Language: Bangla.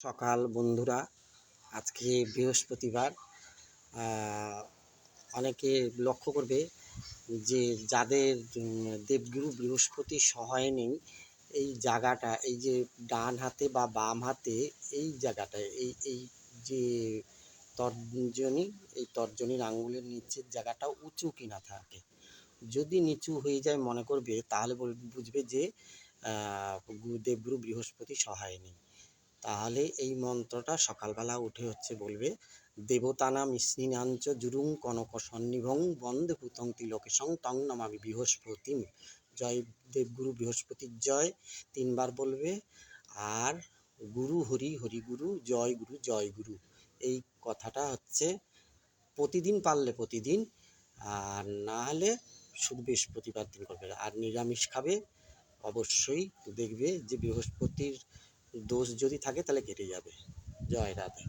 সকাল, বন্ধুরা। আজকে বৃহস্পতিবার। অনেকে লক্ষ্য করবে যে যাদের দেবগুরু বৃহস্পতি সহায় নেই, এই জায়গাটা, এই যে ডান হাতে বা বাম হাতে, এই জায়গাটায় এই এই যে তর্জনী, এই তর্জনীর আঙ্গুলের নিচের জায়গাটা উঁচু কিনা থাকে। যদি নিচু হয়ে যায় মনে করবে, তাহলে বুঝবে যে দেবগুরু বৃহস্পতি সহায় নেই। তাহলে এই মন্ত্রটা সকালবেলা উঠে হচ্ছে বলবে দেবতানাম স্নিনাঞ্চ জুরুং কনক সন্নিভং বন্দে পুতং তিলকেশং তং নমামি বৃহস্পতিম। জয় দেবগুরু বৃহস্পতির জয়। তিনবার বলবে, আর গুরু হরি হরি গুরু, জয় গুরু জয় গুরু। এই কথাটা হচ্ছে প্রতিদিন পারলে প্রতিদিন, আর না হলে শুধু বৃহস্পতিবার দিন করবে। আর নিরামিষ খাবে, অবশ্যই দেখবে যে বৃহস্পতির দোষ যদি থাকে তাহলে কেটে যাবে। জয় রাধে।